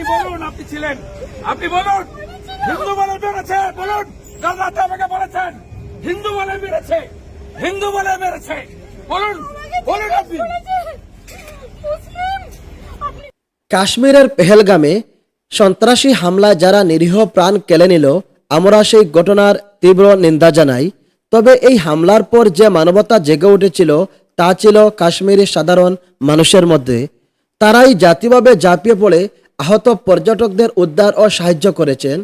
আপনি বলুন, আপনি ছিলেন। আপনি বলুন, হিন্দু বলে মেরেছে, বলুন আমাকে বলেছেন, হিন্দু বলে মেরেছে, হিন্দু বলে মেরেছে। বলুন বলুন আপনি। কাশ্মীরের পেহেলগামে সন্ত্রাসী হামলায় যারা নিরীহ প্রাণ কেলে নিল, আমরা সেই ঘটনার তীব্র নিন্দা জানাই। তবে এই হামলার পর যে মানবতা জেগে উঠেছিল, তা ছিল কাশ্মীরের সাধারণ মানুষের মধ্যে। তারাই জাতিভাবে ঝাঁপিয়ে পড়ে আহত পর্যটকদের উদ্ধার ও সাহায্য করেছেন।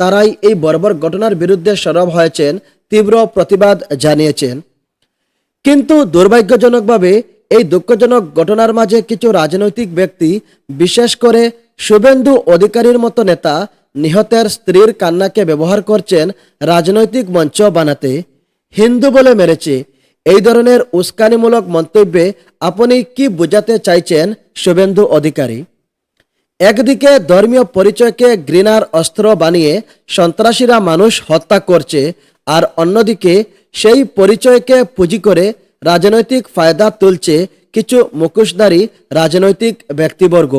তারাই এই বর্বর ঘটনার বিরুদ্ধে সরব হয়েছেন, তীব্র প্রতিবাদ জানিয়েছেন। কিন্তু দুর্ভাগ্যজনকভাবে এই দুঃখজনক ঘটনার মাঝে কিছু রাজনৈতিক ব্যক্তি, বিশেষ করে শুভেন্দু অধিকারীর মতো নেতা, নিহতের স্ত্রীর কান্নাকে ব্যবহার করছেন রাজনৈতিক মঞ্চ বানাতে। হিন্দু বলে মেরেছে। এই ধরনের উস্কানিমূলক মন্তব্যে আপনি কি বোঝাতে চাইছেন শুভেন্দু অধিকারী? একদিকে ধর্মীয় পরিচয়কে ঘৃণার অস্ত্র বানিয়ে সন্ত্রাসীরা মানুষ হত্যা করছে, আর অন্যদিকে সেই পরিচয়কে পুঁজি করে রাজনৈতিক ফায়দা তুলছে কিছু মুখোশধারী রাজনৈতিক ব্যক্তিবর্গ।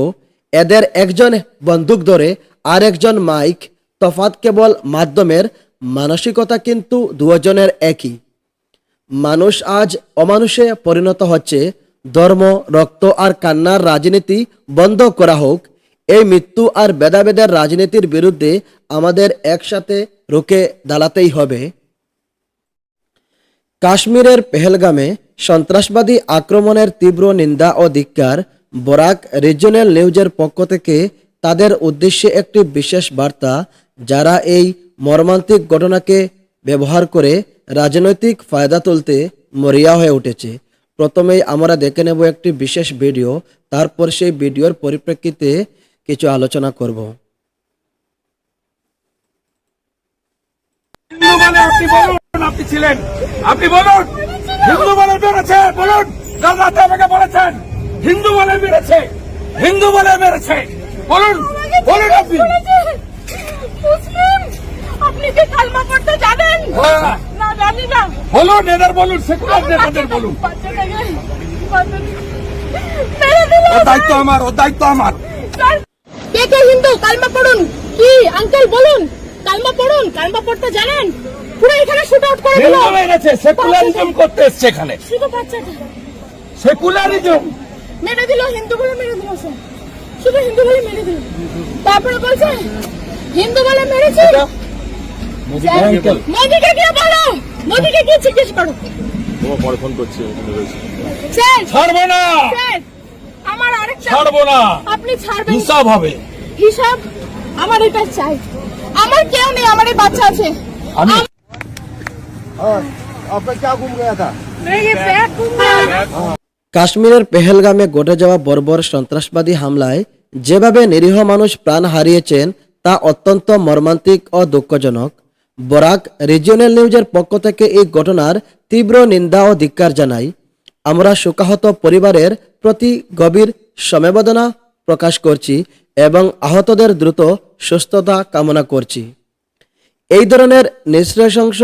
এদের একজন বন্দুক ধরে আর একজন মাইক, তফাৎ কেবল মাধ্যমের, মানসিকতা কিন্তু দুজনের একই। মানুষ আজ অমানুষে পরিণত হচ্ছে, ধর্ম, রক্ত আর কান্নার রাজনীতি বন্ধ করা হোক এই মৃত্যু আর ভেদাভেদের রাজনীতির বিরুদ্ধে আমাদের একসাথে রুখে দাঁড়াতেই হবে। কাশ্মীরের পেহেলগামে সন্ত্রাসবাদী আক্রমণের তীব্র নিন্দা ও ধিক্কার বরাক রিজিওনাল নিউজের পক্ষ থেকে তাদের উদ্দেশ্যে একটি বিশেষ বার্তা, যারা এই মর্মান্তিক ঘটনাকে ব্যবহার করে রাজনৈতিক ফায়দা তুলতে মরিয়া হয়ে উঠেছে। প্রথমেই আমরা দেখে নেব একটি বিশেষ ভিডিও, তারপর সেই ভিডিওর পরিপ্রেক্ষিতে কিছু আলোচনা করব। আপনি বলুন আপনি ছিলেন। আপনি বলুন হিন্দু বলে মেরেছে বলুন আমাকে বলেছেন হিন্দু বলে মেরেছে হিন্দু বলে মেরেছে। বলুন বলুন আপনি। মুসলিম আপনি কি কালমা পড়তে জানেন। না জানি না বলুন। এদের বলুন সেকুলার নেতাদের ও দায়িত্ব আমার ও দায়িত্ব আমার। কে হিন্দু কালমা পড়ুন। কি আঙ্কেল বলুন। কালমা পড়ুন কালমা পড়তে জানেন? পুরো এখানে শুট আউট করে দিল। হিন্দু সেকুলারিজম করতে এসছে এখানে। শুধু বাচ্চাটা সেকুলারিজম? মেরে দিল হিন্দু বলে মেরে দিল শুধু হিন্দু বলে মেরে দিল। তারপরে বলছে হিন্দু বলে মেরেছে। মোদিকে গিয়ে বলো। মোদিকে গিয়ে জিজ্ঞেস করো। ও পরে ফোন করছে ছাড়বো না! আমার আরেকটা ছাড়বো না! আপনি ছাড়বেন। হিসাব হবে। হিসাব আমার এটা চাই। আমার কেউ নেই আমার এই বাচ্চা আছে। কাশ্মীরের পেহেলগামে ঘটে যাওয়া বর্বর সন্ত্রাসবাদী হামলায় যেভাবে নিরীহ মানুষ প্রাণ হারিয়েছেন তা অত্যন্ত মর্মান্তিক ও দুঃখজনক। বরাক রিজিওনাল নিউজের পক্ষ থেকে এই ঘটনার তীব্র নিন্দা ও ধিক্কার জানাই। আমরা শোকাহত পরিবারের প্রতি গভীর সমবেদনা প্রকাশ করছি এবং আহতদের দ্রুত সুস্থতা কামনা করছি। এই ধরনের নৃশংস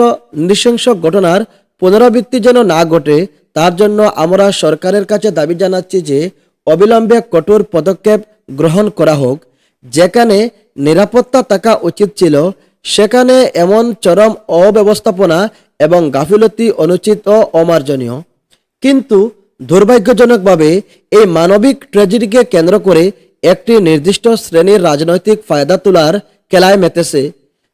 নৃশংস ঘটনার পুনরাবৃত্তি যেন না ঘটে, তার জন্য আমরা সরকারের কাছে দাবি জানাচ্ছি যে অবিলম্বে কঠোর পদক্ষেপ গ্রহণ করা হোক। যেখানে নিরাপত্তা থাকা উচিত ছিল, সেখানে এমন চরম অব্যবস্থাপনা এবং গাফিলতি অনুচিত ও অমার্জনীয়। কিন্তু দুর্ভাগ্যজনকভাবে, এই মানবিক ট্র্যাজেডিকে কেন্দ্র করে একটি নির্দিষ্ট শ্রেণির রাজনৈতিক ফায়দা তোলার খেলায় মেতেছে,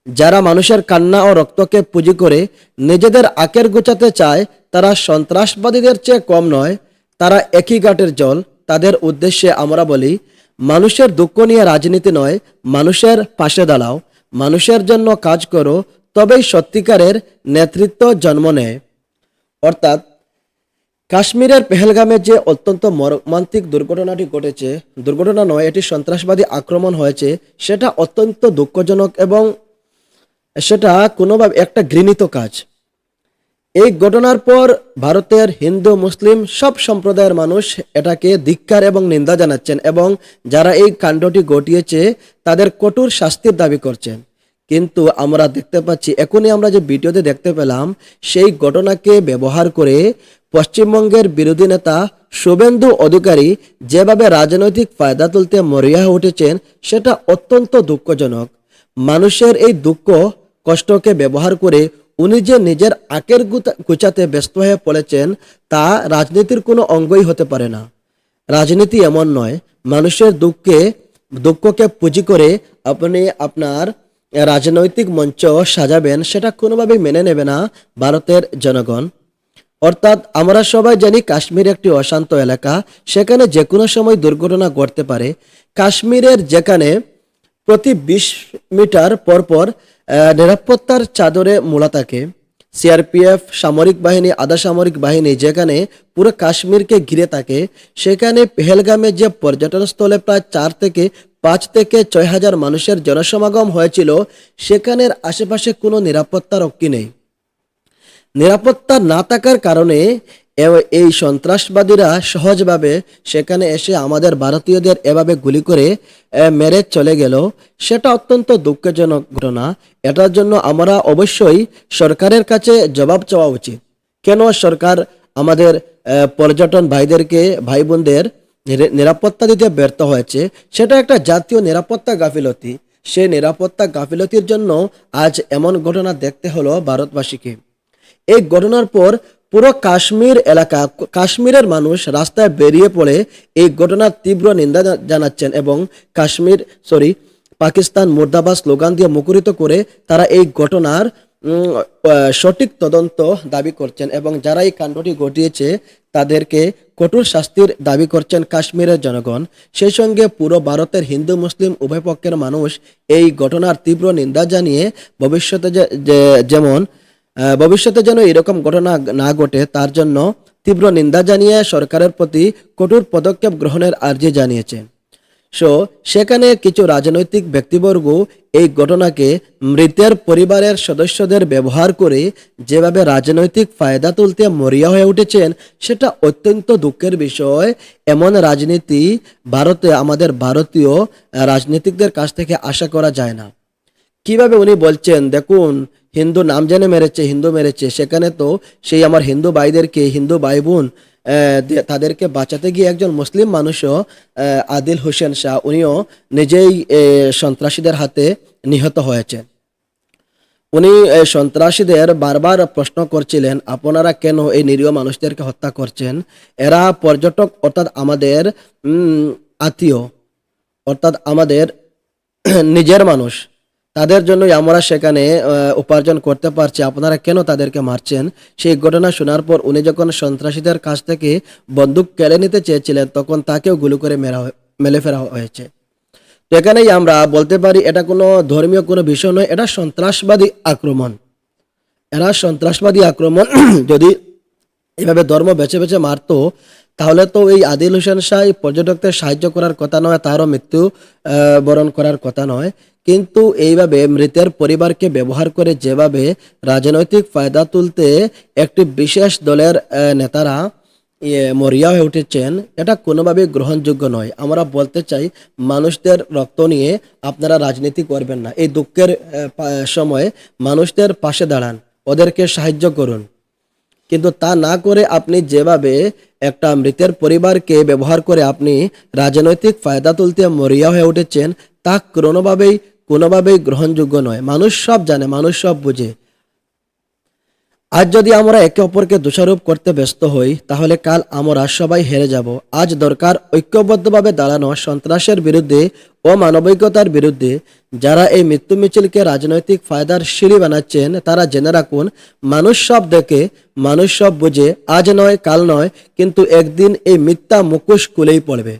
যারা মানুষের কান্না ও রক্তকে পুঁজি করে নিজেদের আকের গোছাতে চায়, তারা সন্ত্রাসবাদীদের চেয়ে কম নয়, তারা একই গাটের জল। তাদের উদ্দেশ্যে আমরা বলি, মানুষের দুঃখ নিয়ে রাজনীতি নয়, মানুষের পাশে দাঁড়াও। মানুষের জন্য কাজ করো, তবেই সত্যিকারের নেতৃত্ব জন্ম নেয়। অর্থাৎ কাশ্মীরের পেহেলগামে যে অত্যন্ত মর্মান্তিক দুর্ঘটনাটি ঘটেছে, দুর্ঘটনা নয়, এটি সন্ত্রাসবাদী আক্রমণ হয়েছে, সেটা অত্যন্ত দুঃখজনক এবং সেটা কোনোভাবে একটা ঘৃণিত কাজ। এই ঘটনার পর ভারতের হিন্দু, মুসলিম সব সম্প্রদায়ের মানুষ এটাকে ধিক্কার এবং নিন্দা জানাচ্ছেন এবং যারা এই কাণ্ডটি ঘটিয়েছে, তাদের কঠোর শাস্তির দাবি করছেন। কিন্তু আমরা দেখতে পাচ্ছি, এখনই আমরা যে ভিডিওতে দেখতে পেলাম, সেই ঘটনাকে ব্যবহার করে পশ্চিমবঙ্গের বিরোধী নেতা শুভেন্দু অধিকারী যেভাবে রাজনৈতিক ফায়দা তুলতে মরিয়া উঠেছেন, সেটা অত্যন্ত দুঃখজনক। মানুষের এই দুঃখ, কষ্টকে ব্যবহার করে উনি যে নিজের আকের গুচাতে ব্যস্ত হয়ে পড়েছেন, তা রাজনীতির কোনো অঙ্গই হতে পারে না। রাজনীতি এমন নয়, মানুষের দুঃখে, দুঃখকে পুঁজি করে আপনি আপনার রাজনৈতিক মঞ্চ সাজাবেন সেটা কোনোভাবেই মেনে নেবে না ভারতের জনগণ। অর্থাৎ আমরা সবাই জানি কাশ্মীর একটি অশান্ত এলাকা সেখানে যে কোনো সময় দুর্ঘটনা ঘটতে পারে। কাশ্মীরের যেখানে প্রতি বিশ মিটার পর পর আহ, নিরাপত্তার চাদরে মোড়া থাকে। সিআরপিএফ সামরিক বাহিনী আধা সামরিক বাহিনী যেখানে পুরো কাশ্মীরকে ঘিরে থাকে সেখানে পেহেলগামে যে পর্যটন স্থলে প্রায় চার থেকে পাঁচ থেকে ছয় হাজার মানুষের জনসমাগম হয়েছিল, সেখানের আশেপাশে কোনো নিরাপত্তা রক্ষী নেই। নিরাপত্তা না থাকার কারণে এই সন্ত্রাসবাদীরা সহজভাবে সেখানে এসে আমাদের ভারতীয়দের এভাবে গুলি করে মেরে চলে গেল। সেটা অত্যন্ত দুঃখজনক ঘটনা। এটার জন্য আমরা অবশ্যই সরকারের কাছে জবাব চাওয়া উচিত। কেন সরকার আমাদের পর্যটন ভাইদেরকে ভাই বোনদের নিরাপত্তা দিতে ব্যর্থ হয়েছে, সেটা একটা জাতীয় নিরাপত্তা গাফিলতি। সেই নিরাপত্তা গাফিলতির জন্য আজ এমন ঘটনা দেখতে হলো ভারতবাসীকে। এই ঘটনার পর পুরো কাশ্মীর এলাকা, কাশ্মীরের মানুষ রাস্তায় বেরিয়ে পড়ে এই ঘটনার তীব্র নিন্দা জানাচ্ছেন এবং কাশ্মীর সরি পাকিস্তান মুর্দাবাদ স্লোগান দিয়ে মুখরিত করে তারা এই ঘটনার সঠিক তদন্ত দাবি করছেন এবং যারা এই কাণ্ডটি ঘটিয়েছে, তাদেরকে কঠোর শাস্তির দাবি করছেন কাশ্মীরের জনগণ। সেই সঙ্গে পুরো ভারতের হিন্দু, মুসলিম উভয় পক্ষের মানুষ এই ঘটনার তীব্র নিন্দা জানিয়ে ভবিষ্যতে যেমন ভবিষ্যতে যেন এরকম ঘটনা না ঘটে, তার জন্য তীব্র নিন্দা জানিয়ে সরকারের প্রতি কঠোর পদক্ষেপ গ্রহণের আর্জি জানিয়েছে। সো সেখানে কিছু রাজনৈতিক ব্যক্তিবর্গ এই ঘটনাকে মৃতের পরিবারের সদস্যদের ব্যবহার করে যেভাবে রাজনৈতিক ফায়দা তুলতে মরিয়া হয়ে উঠেছেন, সেটা অত্যন্ত দুঃখের বিষয়। এমন রাজনীতি ভারতে, আমাদের ভারতীয় রাজনীতিকদের কাছ থেকে আশা করা যায় না। কীভাবে উনি বলছেন, দেখুন হিন্দু নাম জেনে মেরেছে, হিন্দু মেরেছে। সেখানে তো সেই আমার হিন্দু ভাইদেরকে, হিন্দু ভাই বোন তাদেরকে বাঁচাতে গিয়ে একজন মুসলিম মানুষও আদিল হোসেন শাহ, উনিও নিজেই সন্ত্রাসীদের হাতে নিহত হয়েছেন উনি সন্ত্রাসীদের বারবার প্রশ্ন করছিলেন, আপনারা কেন এই নিরীহ মানুষদেরকে হত্যা করছেন? এরা পর্যটক, অর্থাৎ আমাদের আত্মীয়, অর্থাৎ আমাদের, নিজের মানুষ। তাদের জন্যই আমরা সেখানে উপার্জন করতে পারছি। আপনারা কেন তাদেরকে মারছেন? সেই ঘটনা শোনার পর উনি যখন সন্ত্রাসীদের কাছ থেকে বন্দুক কেড়ে নিতে চেয়েছিলেন, তখন তাকেও গুলি করে মেরা মেলে ফেরা হয়েছে। তো এখানেই আমরা বলতে পারি, এটা কোনো ধর্মীয় কোনো বিষয় নয়, এটা সন্ত্রাসবাদী আক্রমণ। এরা সন্ত্রাসবাদী আক্রমণ, যদি এভাবে ধর্ম বেছে বেছে মারতো তাহলে তো এই আদিল হোসেন শাহ পর্যটকদের সাহায্য করার কথা নয়, তারও মৃত্যু বরণ করার কথা নয়। কিন্তু এইভাবে মৃতের পরিবারকে ব্যবহার করে যেভাবে রাজনৈতিক ফায়দা তুলতে একটি বিশেষ দলের নেতারা মরিয়া হয়ে উঠেছেন, এটা কোনোভাবেই গ্রহণযোগ্য নয়। আমরা বলতে চাই, মানুষদের রক্ত নিয়ে আপনারা রাজনীতি করবেন না। এই দুঃখের সময় মানুষদের পাশে দাঁড়ান, ওদেরকে সাহায্য করুন। কিন্তু তা না করে আপনি যেভাবে একটা মৃতের পরিবারকে ব্যবহার করে আপনি রাজনৈতিক ফায়দা তুলতে মরিয়া হয়ে উঠেছেন, তা কোনোভাবেই কোনোভাবেই গ্রহণযোগ্য নয়। মানুষ সব জানে, মানুষ সব বুঝে। আজ যদি আমরা একে অপরকে দোষারোপ করতে ব্যস্ত হই, তাহলে কাল আমরা সবাই হেরে যাব। আজ দরকার ঐক্যবদ্ধভাবে দাঁড়ানো সন্ত্রাসের বিরুদ্ধে ও মানবিকতার বিরুদ্ধে। যারা এই মৃত্যু মিছিলকে রাজনৈতিক ফায়দার সিঁড়ি বানাচ্ছেন, তারা জেনে রাখুন, মানুষ সব দেখে, মানুষ সব বুঝে, আজ নয়, কাল নয়, কিন্তু একদিন এই মিথ্যা মুখোশ খুলেই পড়বে।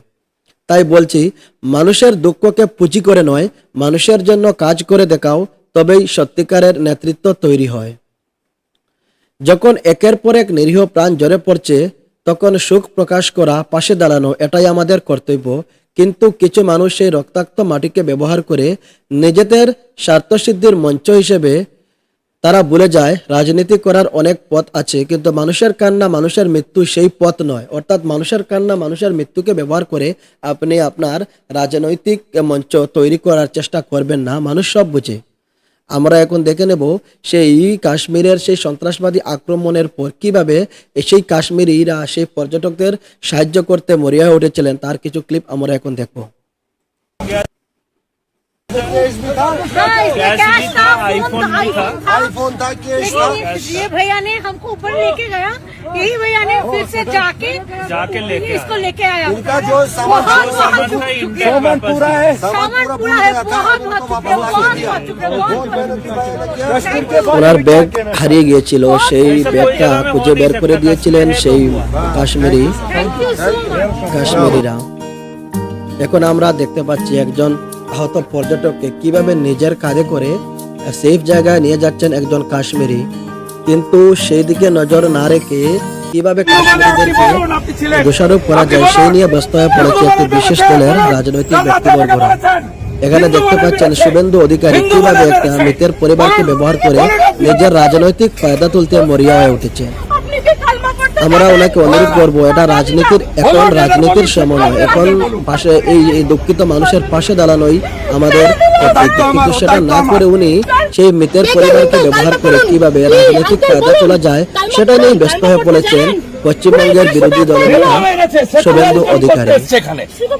তাই বলছি, মানুষের দুঃখকে পুঁজি করে নয়, মানুষের জন্য কাজ করে দেখাও, তবেই সত্যিকারের নেতৃত্ব তৈরি হয়। যখন একের পর এক নিরীহ প্রাণ জ্বরে পড়ছে, তখন সুখ প্রকাশ করা, পাশে দাঁড়ানো, এটাই আমাদের কর্তব্য। কিন্তু কিছু মানুষ সেই রক্তাক্ত মাটিকে ব্যবহার করে নিজেদের স্বার্থসিদ্ধির মঞ্চ হিসেবে তারা ভুলে যায়। রাজনীতি করার অনেক পথ আছে, কিন্তু মানুষের কান্না মানুষের মৃত্যু সেই পথ নয়। অর্থাৎ মানুষের কান্না মানুষের মৃত্যুকে ব্যবহার করে আপনি আপনার রাজনৈতিক মঞ্চ তৈরি করার চেষ্টা করবেন না। মানুষ সব বুঝে। আমরা এখন দেখে নেব সেই কাশ্মীরের সেই সন্ত্রাসবাদী আক্রমণের পর কীভাবে সেই কাশ্মীরিরা সেই পর্যটকদের সাহায্য করতে মরিয়া উঠেছিলেন, তার কিছু ক্লিপ আমরা এখন দেখব। हाँ, इसमें कैश था आईफोन था आईफोन था कैश था लेकिन ये- ये भैया ने हमको ऊपर लेके गया यही भैया ने फिर से जाके जाके लेके इसको लेके आया इनका जो सामान बहुत जो बहुत सामान था शुक्रिया। सामान पूरा है सामान पूरा है बहुत बहुत शुक्रिया बहुत बहुत शुक्रिया बहुत बहुत शुक्रिया ওনার ব্যাগ হারিয়ে গিয়েছিল সেই ব্যাগটা খুঁজে বের করে দিয়েছিলেন সেই Kashmiri thank you so much কাশ্মীরিরা এখন আমরা দেখতে পাচ্ছি একজন আহত পর্যটককে কীভাবে নিজের কাজে করে সেফ জায়গায় নিয়ে যাচ্ছেন একজন কাশ্মীরি। কিন্তু সেই দিকে নজর না রেখে কীভাবে কাশ্মীরিদেরকে। দোষারোপ করা যায় সেই নিয়ে ব্যস্ত হয়ে পড়েছে একটি বিশেষ দলের রাজনৈতিক ব্যক্তিবর্গরা। এখানে দেখতে পাচ্ছেন শুভেন্দু অধিকারী কীভাবে একটা মৃতের পরিবারকে ব্যবহার করে নিজের রাজনৈতিক ফায়দা তুলতে মরিয়া হয়ে উঠেছে। আমরা ওনাকে অনুরোধ করব, এটা রাজনীতির, এখন রাজনীতির সময় নয় এখন পাশে এই এই দুঃখিত মানুষের পাশে দাঁড়ানোই আমাদের। কিন্তু সেটা না করে উনি সেই মৃতের পরিবারকে ব্যবহার করে কীভাবে রাজনৈতিক ফায়দা তোলা যায়, সেটা নিয়ে ব্যস্ত হয়ে পড়েছেন পশ্চিমবঙ্গের বিরোধী নেতা শুভেন্দু অধিকারী।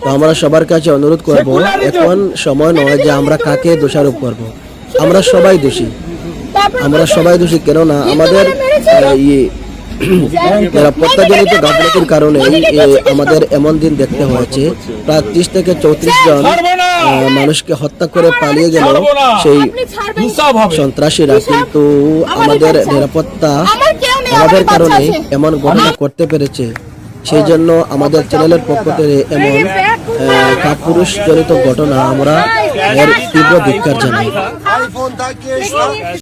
তো আমরা সবার কাছে অনুরোধ করব, এখন সময় নয় যে আমরা কাকে দোষারোপ করব। আমরা সবাই দোষী। আমরা সবাই দোষী, কেননা আমাদের ইয়ে নিরাপত্তাজনিত গাফলতির কারণে আমাদের এমন দিন দেখতে হয়েছে প্রায় ত্রিশ থেকে চৌত্রিশ জন মানুষকে হত্যা করে পালিয়ে গেল সেই সন্ত্রাসীরা কিন্তু আমাদের নিরাপত্তা আমাদের কারণে এমন ঘটনা করতে পেরেছে সেই জন্য আমাদের চ্যানেলের পক্ষ থেকে এমন কাপুরুষ জনিত ঘটনা আমরা এর তীব্র ধিক্ষার জানাই